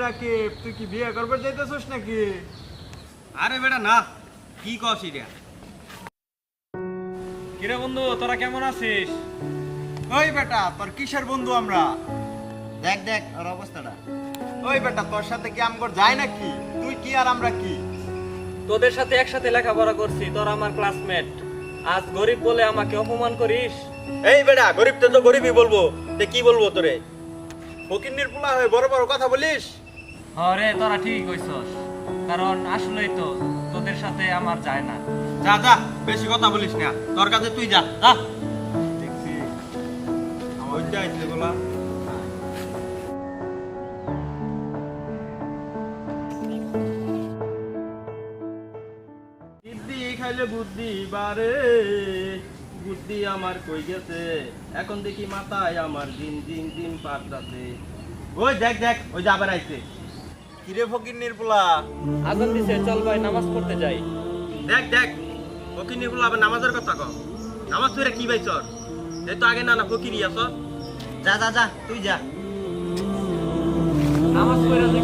সাকিব তুই কি বিয়ে করবার যাইতেছিস নাকি? আরে বেটা না। কি কস এটা? কিরে বন্ধু তোরা কেমন আছিস? ওই বেটা তোর কিসের বন্ধু আমরা? দেখ দেখ ওর অবস্থাটা। ওই বেটা তোর সাথে কি আমগর যায় নাকি? তুই কি আর আমরা কি? তোদের সাথে একসাথে লেখাপড়া করছি তোর আমার ক্লাসমেট আজ গরিব বলে আমাকে অপমান করিস? এই বেটা গরিব তো তো গরিবই বলব। তে কি বলব তোরে? ফকিন্নির পোলা হয়ে বড় বড় কথা বলিস? আরে তোরা ঠিকই কইছস। কারণ আসলেই তো তোদের সাথে আমার যায় না। যা যা, বেশি কথা বলিস না। তোর কাছে তুই যা যা। দেখছি। ওইটা আইছে খাইলে বুদ্ধি বারে বুদ্ধি আমার কই গেছে? এখন দেখি মাথায় আমার দিন দিন দিন পাল্টাছে ওই দেখ দেখ, ওই যে আবার আইছে। কিরে ফকিন্নির পোলা? আগুন দিছে চল ভাই নামাজ পড়তে যাই। দেখ দেখ ফকিনি গুলো আবার নামাজের কথা কও নামাজ তুই কি বাইছর এই তো আগে না না ফকিরি আছ। যা যা যা তুই যা। নামাজ পড়ে যে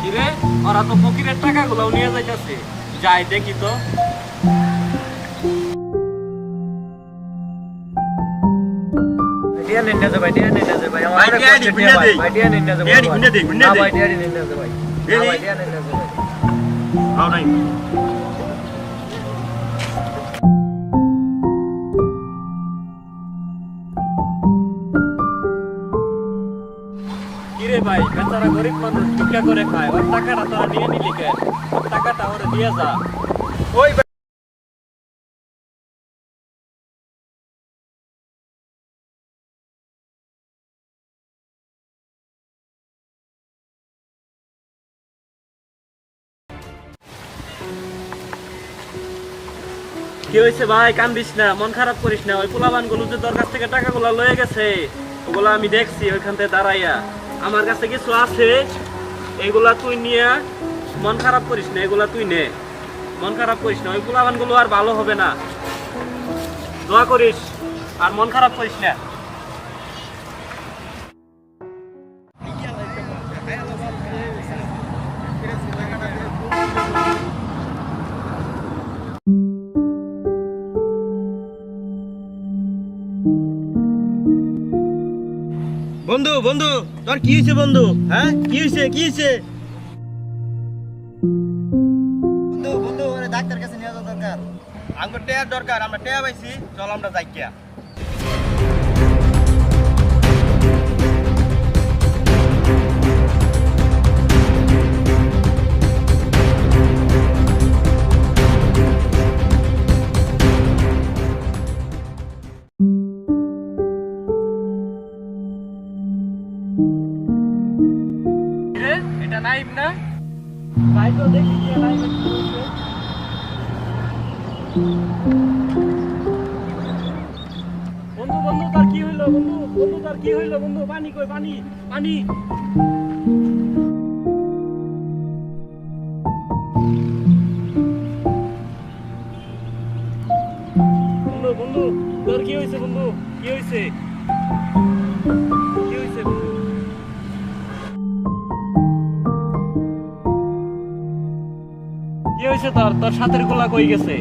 কিরে ওরা তো ফকিরের টাকাগুলো নিয়ে যাইতাছে যাই দেখি তো ভাই দে গুন্ডা দে এই, এই। হাও নাই। কিরে ভাই বেচারা গরিব মানুষ ভিক্ষা করে খায়। ওর টাকাটা তোরা নিয়ে নিলি কেন? ওর টাকাটা ওরে দিয়ে যা। ওই কি হয়েছে ভাই? কান্দিস না, মন খারাপ করিস না। ওই পোলাবানগুলো যে তোর কাছ থেকে টাকাগুলো লয়ে গেছে, ওগুলো আমি দেখছি, ওইখান থেকে দাঁড়াইয়া। আমার কাছে কিছু আছে, এগুলা তুই নিয়ে, মন খারাপ করিস না, এগুলা তুই নে। মন খারাপ করিস না, ওই পোলাবানগুলো আর ভালো হবে না। দোয়া করিস, আর মন খারাপ করিস না। বন্ধু বন্ধু, তোর কি হয়েছে বন্ধু? হ্যাঁ? কি হয়েছে? কি হয়েছে? বন্ধু ডাক্তার কাছে নিয়ে যাওয়া দরকার। আমার টেয়ার দরকার, আমরা টেয়া পাইছি, চল আমরা যাই এটা নাইব না? তাই তো দেখি কি নাইব বন্ধু বন্ধু, তার কি হইল? বন্ধু বন্ধু, তার কি হইল? বন্ধু, পানি কই, পানি পানি। বন্ধু বন্ধু, তোর কি হইছে, বন্ধু? কি হইছে? কি হয়েছে তোর? তোর সাথের গোলা কই গেছে?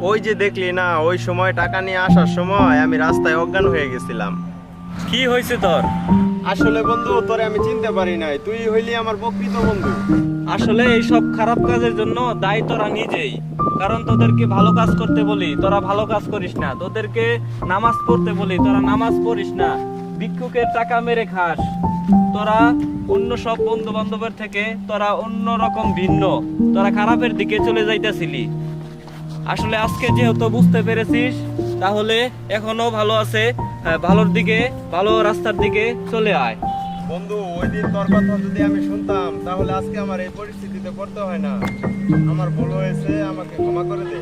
ওই যে দেখলি না ওই সময় টাকা নিয়ে আসার সময় আমি রাস্তায় অজ্ঞান হয়ে গেছিলাম। কি হয়েছে তোর? আসলে বন্ধু তোরে আমি চিনতে পারি নাই। তুই হইলি আমার প্রকৃত বন্ধু। আসলে এই সব খারাপ কাজের জন্য দায়ী তোরা নিজেই। কারণ তোদেরকে ভালো কাজ করতে বলি তোরা ভালো কাজ করিস না। তোদেরকে নামাজ পড়তে বলি তোরা নামাজ পড়িস না। ভিক্ষুকের টাকা মেরে খাস। তোরা অন্য সব বন্ধু বান্ধবের থেকে তোরা অন্য রকম ভিন্ন। তোরা খারাপের দিকে চলে যাইতেছিলি। আসলে আজকে যেহেতু বুঝতে পেরেছিস তাহলে এখনও ভালো আছে আহ, ভালোর দিকে ভালো রাস্তার দিকে চলে আয়। বন্ধু ওই দিন তোর কথা যদি আমি শুনতাম তাহলে আজকে আমার এই পরিস্থিতিতে পড়তে হয় না। আমার ভুল হয়েছে আমাকে ক্ষমা করে দে।